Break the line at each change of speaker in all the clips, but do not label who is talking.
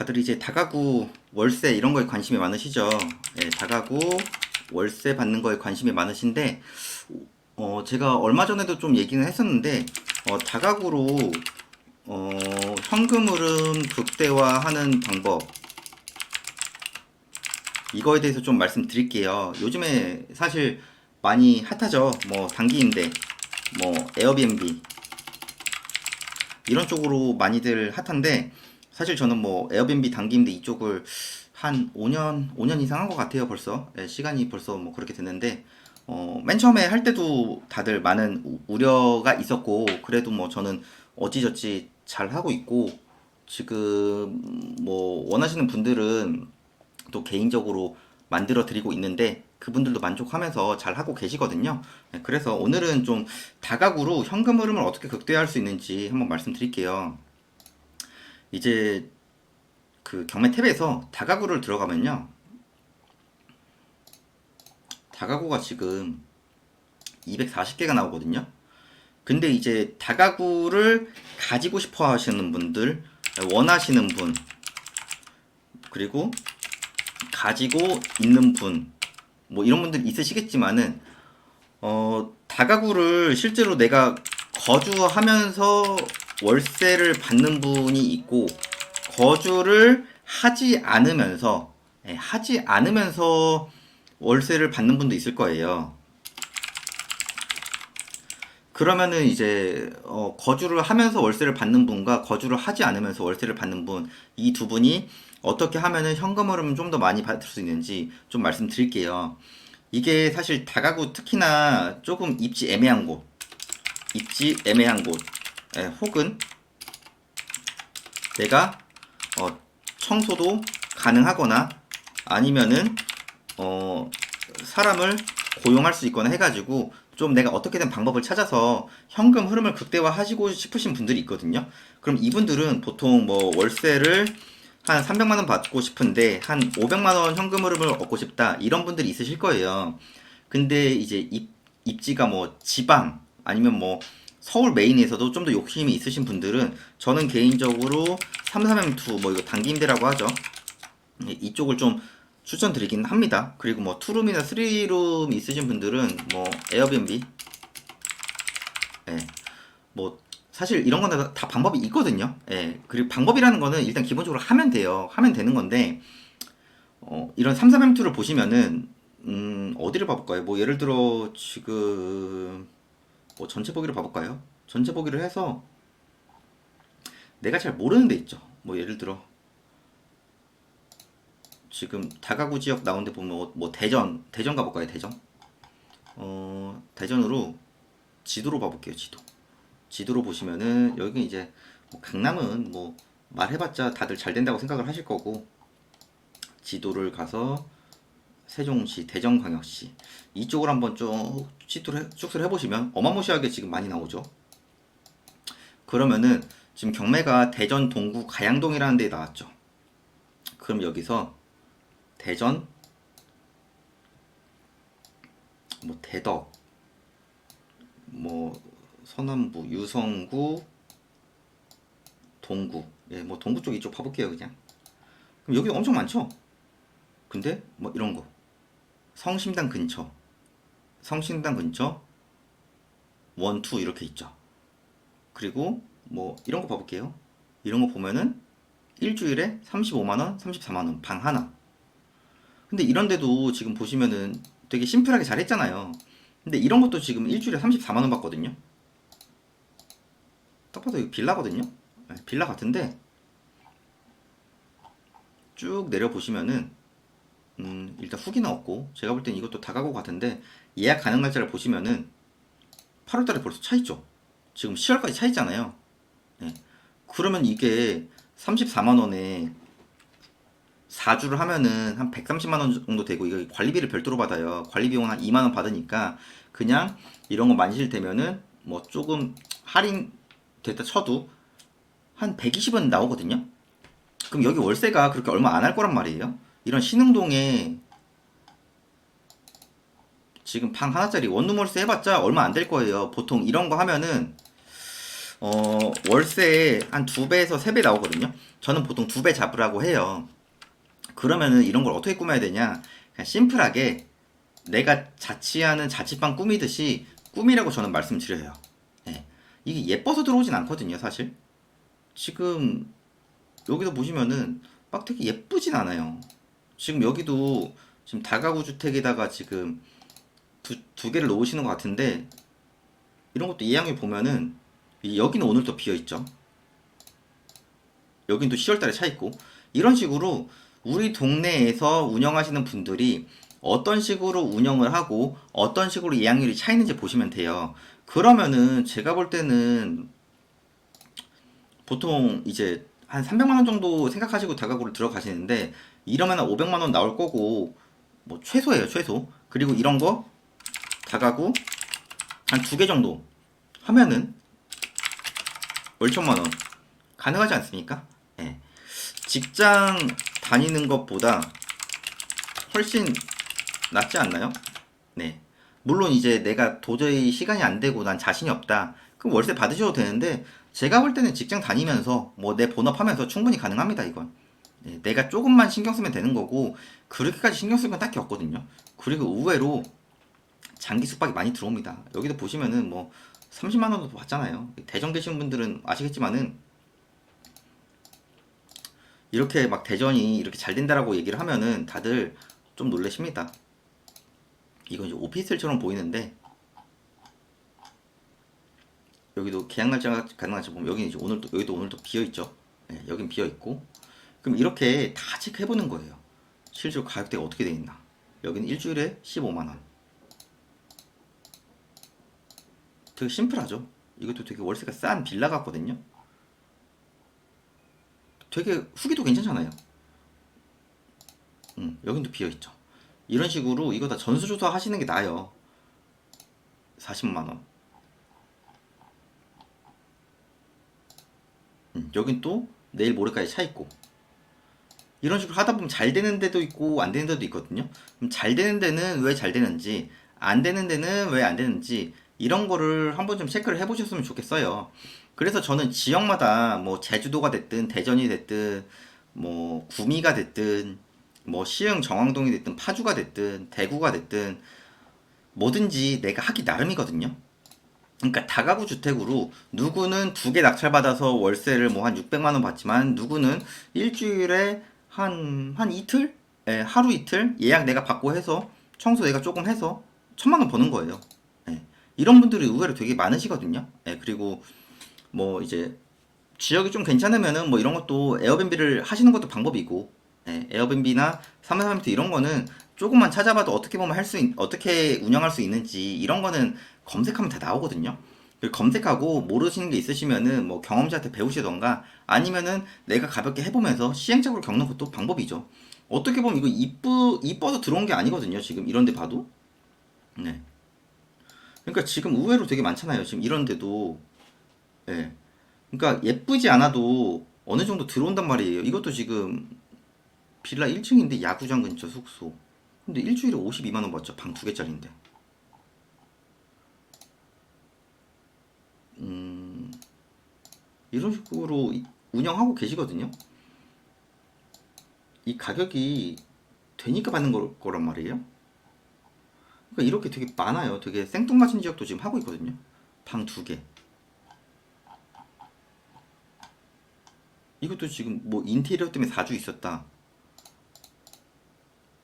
다들 이제 다가구 월세 이런 거에 관심이 많으시죠? 예, 다가구 월세 받는 거에 관심이 많으신데 어, 제가 얼마 전에도 좀 얘기는 했었는데 어, 다가구로 어, 현금 흐름 극대화하는 방법 이거에 대해서 좀 말씀드릴게요. 요즘에 사실 많이 핫하죠. 뭐 단기 임대, 뭐 에어비앤비 이런 쪽으로 많이들 핫한데 사실 저는 뭐 에어비앤비 단기임대 이쪽을 한 5년 5년 이상 한 것 같아요 벌써 예, 시간이 벌써 뭐 그렇게 됐는데 어, 맨 처음에 할 때도 다들 많은 우- 우려가 있었고 그래도 뭐 저는 어찌저찌 잘 하고 있고 지금 뭐 원하시는 분들은 또 개인적으로 만들어 드리고 있는데 그분들도 만족하면서 잘 하고 계시거든요. 네, 그래서 오늘은 좀 다각으로 현금 흐름을 어떻게 극대화할 수 있는지 한번 말씀드릴게요. 이제 그 경매 탭에서 다가구를 들어가면요. 다가구가 지금 240개가 나오거든요. 근데 이제 다가구를 가지고 싶어 하시는 분들, 원하시는 분, 그리고 가지고 있는 분, 뭐 이런 분들 있으시겠지만은, 어, 다가구를 실제로 내가 거주하면서 월세를 받는 분이 있고, 거주를 하지 않으면서, 예, 하지 않으면서 월세를 받는 분도 있을 거예요. 그러면은 이제 어, 거주를 하면서 월세를 받는 분과 거주를 하지 않으면서 월세를 받는 분 이 두 분이 어떻게 하면은 현금 흐름을 좀더 많이 받을 수 있는지 좀 말씀드릴게요. 이게 사실 다가구 특히나 조금 입지 애매한 곳, 입지 애매한 곳, 예, 혹은 내가 어, 청소도 가능하거나 아니면은 어, 사람을 고용할 수 있거나 해가지고 좀 내가 어떻게든 방법을 찾아서 현금 흐름을 극대화하시고 싶으신 분들이 있거든요. 그럼 이분들은 보통 뭐 월세를 한 300만 원 받고 싶은데 한 500만 원 현금 흐름을 얻고 싶다 이런 분들이 있으실 거예요. 근데 이제 입, 입지가 뭐 지방 아니면 뭐 서울 메인에서도 좀 더 욕심이 있으신 분들은 저는 개인적으로 33M2 뭐 이거 단기 임대라고 하죠. 예, 이쪽을 좀 추천드리긴 합니다. 그리고 뭐 투룸이나 쓰리룸 있으신 분들은 뭐 에어비앤비, 예, 뭐 사실 이런 거는 다 방법이 있거든요. 예, 그리고 방법이라는 거는 일단 기본적으로 하면 돼요. 하면 되는 건데 어, 이런 33M2를 보시면은 음, 어디를 봐볼까요? 뭐 예를 들어 지금 뭐 전체 보기를 봐볼까요? 전체 보기를 해서 내가 잘 모르는 데 있죠. 뭐 예를 들어 지금 다가구 지역 나온 데 보면 뭐, 뭐 대전 대전 가볼까요 대전 어 대전으로 지도로 봐볼게요 지도 지도로 보시면은 여기 이제 뭐 강남은 뭐 말해봤자 다들 잘 된다고 생각을 하실 거고 지도를 가서 세종시 대전광역시 이쪽을 한번 쭉 해- 축소를 해보시면 어마무시하게 지금 많이 나오죠 그러면은 지금 경매가 대전 동구 가양동이라는 데 나왔죠 그럼 여기서 대전, 뭐 대덕, 뭐 서남부, 유성구, 동구, 예, 뭐 동구 쪽 이쪽 봐볼게요 그냥. 그럼 여기 엄청 많죠? 근데 뭐 이런 거 성심당 근처, 성심당 근처 원, 투 이렇게 있죠. 그리고 뭐 이런 거 봐볼게요. 이런 거 보면은 일주일에 35만원, 34만원 방 하나. 근데 이런데도 지금 보시면은 되게 심플하게 잘 했잖아요. 근데 이런 것도 지금 일주일에 34만 원 받거든요. 딱 봐도 이거 빌라거든요. 네, 빌라 같은데 쭉 내려 보시면은 음, 일단 후기는 없고 제가 볼 땐 이것도 다가구 같은데 예약 가능 날짜를 보시면은 8월달에 벌써 차 있죠. 지금 10월까지 차 있잖아요. 네. 그러면 이게 34만 원에 4주를 하면은 한 130만 원 정도 되고 이거 관리비를 별도로 받아요. 관리 비용 한 2만 원 받으니까 그냥 이런 거 만실되면은 뭐 조금 할인 됐다 쳐도 한 120원 나오거든요. 그럼 여기 월세가 그렇게 얼마 안 할 거란 말이에요. 이런 신흥동에 지금 방 하나짜리 원룸 월세 해봤자 얼마 안 될 거예요. 보통 이런 거 하면은 어, 월세 한두 배에서 세 배 나오거든요. 저는 보통 두 배 잡으라고 해요. 그러면은 이런 걸 어떻게 꾸며야 되냐? 그냥 심플하게 내가 자취하는 자취방 꾸미듯이 꾸미라고 저는 말씀드려요. 예. 이게 예뻐서 들어오진 않거든요, 사실. 지금 여기도 보시면은 막 되게 예쁘진 않아요. 지금 여기도 지금 다가구 주택에다가 지금 두, 두 개를 놓으시는 것 같은데 이런 것도 이양에 보면은 이- 여기는 오늘 또 비어 있죠. 여긴 또 10월달에 차 있고 이런 식으로 우리 동네에서 운영하시는 분들이 어떤 식으로 운영을 하고 어떤 식으로 예약률이 차 있는지 보시면 돼요. 그러면은 제가 볼 때는 보통 이제 한 300만 원 정도 생각하시고 다가구를 들어가시는데 이러면 한 500만 원 나올 거고 뭐 최소예요 최소 그리고 이런 거 다가구 한 두 개 정도 하면은 월천만 원 가능하지 않습니까? 예. 직장 다니는 것보다 훨씬 낫지 않나요? 네. 물론 이제 내가 도저히 시간이 안 되고 난 자신이 없다. 그럼 월세 받으셔도 되는데 제가 볼 때는 직장 다니면서 뭐 내 본업하면서 충분히 가능합니다 이건. 네, 내가 조금만 신경 쓰면 되는 거고 그렇게까지 신경 쓸 건 딱히 없거든요. 그리고 의외로 장기 숙박이 많이 들어옵니다. 여기도 보시면은 뭐 30만 원도 받잖아요. 대전 계신 분들은 아시겠지만은 이렇게 막 대전이 이렇게 잘 된다라고 얘기를 하면은 다들 좀 놀라십니다. 이건 이제 오피스텔처럼 보이는데 여기도 계약 날짜가 가능한지 보면 여기 이제 오늘 또 여기도 오늘 또 비어 있죠. 네, 여긴 비어 있고 그럼 이렇게 다 체크해 보는 거예요. 실제로 가격대가 어떻게 돼 있나? 여기는 일주일에 15만 원. 되게 심플하죠. 이것도 되게 월세가 싼 빌라 같거든요. 되게 후기도 괜찮잖아요. 음, 여긴 또 비어 있죠. 이런 식으로 이거 다 전수조사 하시는 게 나아요. 40만 원. 음, 여긴 또 내일 모레까지 차 있고. 이런 식으로 하다 보면 잘 되는 데도 있고 안 되는 데도 있거든요. 그럼 잘 되는 데는 왜 잘 되는지, 안 되는 데는 왜 안 되는지 이런 거를 한번 좀 체크를 해보셨으면 좋겠어요. 그래서 저는 지역마다 뭐 제주도가 됐든 대전이 됐든 뭐 구미가 됐든 뭐 시흥 정왕동이 됐든 파주가 됐든 대구가 됐든 뭐든지 내가 하기 나름이거든요. 그러니까 다가구 주택으로 누구는 두 개 낙찰받아서 월세를 뭐 한 600만 원 받지만 누구는 일주일에 한, 한 이틀? 예, 하루 이틀 예약 내가 받고 해서 청소 내가 조금 해서 천만 원 버는 거예요. 예, 이런 분들이 의외로 되게 많으시거든요. 예, 그리고 뭐 이제 지역이 좀 괜찮으면은 뭐 이런 것도 에어비앤비를 하시는 것도 방법이고 예, 에어비앤비나 330 이런 거는 조금만 찾아봐도 어떻게 보면 할 수 어떻게 운영할 수 있는지 이런 거는 검색하면 다 나오거든요. 검색하고 모르시는 게 있으시면은 뭐 경험자한테 배우시던가 아니면은 내가 가볍게 해보면서 시행착오를 겪는 것도 방법이죠. 어떻게 보면 이거 이쁘 이뻐서 들어온 게 아니거든요. 지금 이런 데 봐도. 네. 그러니까 지금 의외로 되게 많잖아요. 지금 이런 데도 예. 그러니까 예쁘지 않아도 어느 정도 들어온단 말이에요. 이것도 지금 빌라 1층인데 야구장 근처 숙소. 근데 일주일에 52만 원 받죠. 방 두 개짜리인데. 음, 이런 식으로 이- 운영하고 계시거든요. 이 가격이 되니까 받는 걸, 거란 말이에요. 그러니까 이렇게 되게 많아요. 되게 생뚱맞은 지역도 지금 하고 있거든요. 방 두 개. 이것도 지금 뭐 인테리어 때문에 4주 있었다.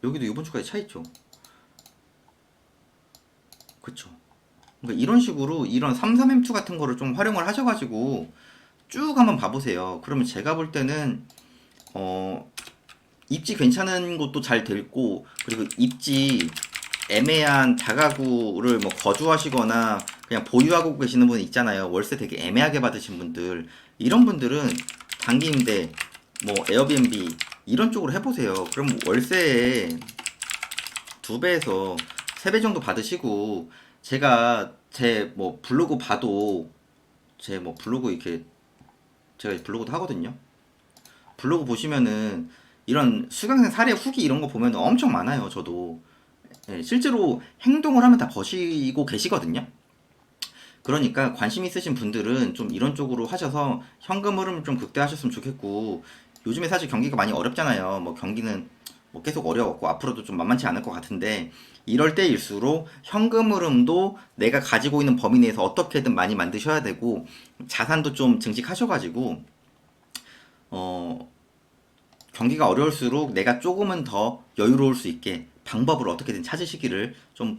여기도 이번 주까지 차 있죠. 그쵸. 그러니까 이런 식으로 이런 33M2 같은 거를 좀 활용을 하셔가지고 쭉 한번 봐보세요. 그러면 제가 볼 때는 어 입지 괜찮은 곳도 잘 됐고 그리고 입지 애매한 다가구를 뭐 거주하시거나 그냥 보유하고 계시는 분 있잖아요. 월세 되게 애매하게 받으신 분들 이런 분들은 단기 임대 뭐 에어비앤비 이런 쪽으로 해보세요. 그럼 월세에 두 배에서 세 배 정도 받으시고 제가 제 뭐 블로그 봐도 제 뭐 블로그 이렇게 제가 블로그도 하거든요. 블로그 보시면은 이런 수강생 사례 후기 이런 거 보면 엄청 많아요. 저도 예, 실제로 행동을 하면 다 버시고 계시거든요. 그러니까 관심 있으신 분들은 좀 이런 쪽으로 하셔서 현금 흐름을 좀 극대화하셨으면 좋겠고 요즘에 사실 경기가 많이 어렵잖아요. 뭐 경기는 뭐 계속 어려웠고 앞으로도 좀 만만치 않을 것 같은데 이럴 때일수록 현금 흐름도 내가 가지고 있는 범위 내에서 어떻게든 많이 만드셔야 되고 자산도 좀 증식하셔가지고 어 경기가 어려울수록 내가 조금은 더 여유로울 수 있게 방법을 어떻게든 찾으시기를 좀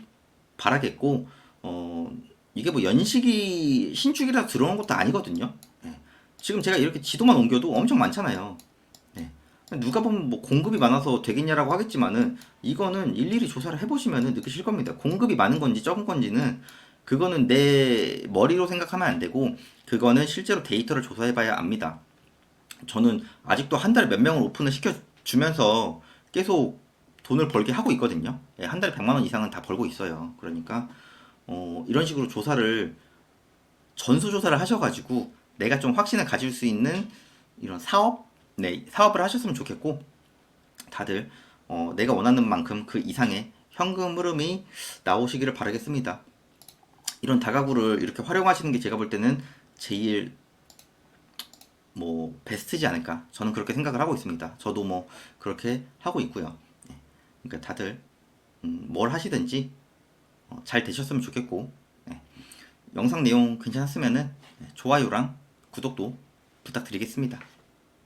바라겠고 어 이게 뭐 연식이 신축이라 들어온 것도 아니거든요. 예. 지금 제가 이렇게 지도만 옮겨도 엄청 많잖아요. 네. 누가 보면 뭐 공급이 많아서 되겠냐라고 하겠지만은 이거는 일일이 조사를 해보시면은 느끼실 겁니다. 공급이 많은 건지 적은 건지는 그거는 내 머리로 생각하면 안 되고 그거는 실제로 데이터를 조사해봐야 압니다. 저는 아직도 한 달에 몇 명을 오픈을 시켜주면서 계속 돈을 벌게 하고 있거든요. 예, 한 달에 100만 원 이상은 다 벌고 있어요. 그러니까 어, 이런 식으로 조사를 전수 조사를 하셔가지고 내가 좀 확신을 가질 수 있는 이런 사업, 네 사업을 하셨으면 좋겠고 다들 어, 내가 원하는 만큼 그 이상의 현금 흐름이 나오시기를 바라겠습니다. 이런 다가구를 이렇게 활용하시는 게 제가 볼 때는 제일 뭐 베스트지 않을까 저는 그렇게 생각을 하고 있습니다. 저도 뭐 그렇게 하고 있고요. 네. 그러니까 다들 음, 뭘 하시든지 어, 잘 되셨으면 좋겠고 네. 영상 내용 괜찮았으면은 네, 좋아요랑 구독도 부탁드리겠습니다.